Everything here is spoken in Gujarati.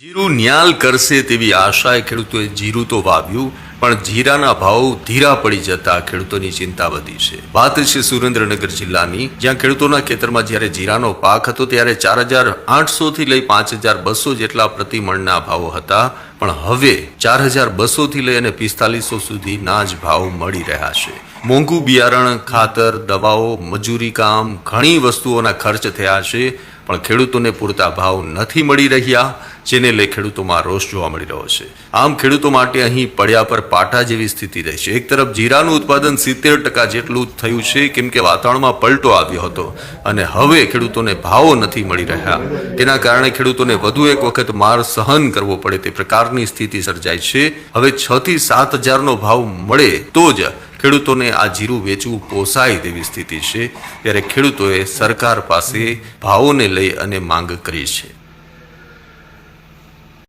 જીરું ન્યાલ કરશે તેવી આશાએ ખેડૂતોએ જીરું તો વાવ્યું, પણ જીરાના ભાવ ધીરા પડી જતા ખેડૂતોની ચિંતા વધી છે. વાત છે સુરેન્દ્રનગર જિલ્લાની, જ્યાં ખેડૂતોના ખેતરમાં જ્યારે જીરાનો પાક હતો ત્યારે ચાર હજાર આઠસો થી લઈ પાંચ હજાર બસો જેટલા પ્રતિમણના ભાવ હતા, પણ હવે ચાર હજાર બસો થી લઈ અને પિસ્તાલીસો સુધીના જ ભાવ મળી રહ્યા છે. મોંઘું બિયારણ, ખાતર, દવાઓ, મજૂરી કામ, ઘણી વસ્તુઓના ખર્ચ થયા છે, પણ ખેડૂતોને પૂરતા ભાવ નથી મળી રહ્યા. જેને લઈ ખેડૂતોમાં રોષ જોવા મળી રહ્યો છે. આમ ખેડૂતો માટે અહીં પડ્યા પર પાટા જેવી સ્થિતિ રહેશે એક તરફ જીરાનું ઉત્પાદન સિત્તેર ટકા જેટલું થયું છે, કેમ કે વાતાવરણમાં પલટો આવ્યો હતો અને હવે ખેડૂતોને ભાવો નથી મળી રહ્યા. તેના કારણે ખેડૂતોને વધુ એક વખત માર સહન કરવો પડે તે પ્રકારની સ્થિતિ સર્જાય છે. હવે છ થી સાત હજારનો ભાવ મળે તો જ ખેડૂતોને આ જીરું વેચવું પોસાય તેવી સ્થિતિ છે. ત્યારે ખેડૂતોએ સરકાર પાસે ભાવોને લઈ અને માંગ કરી છે.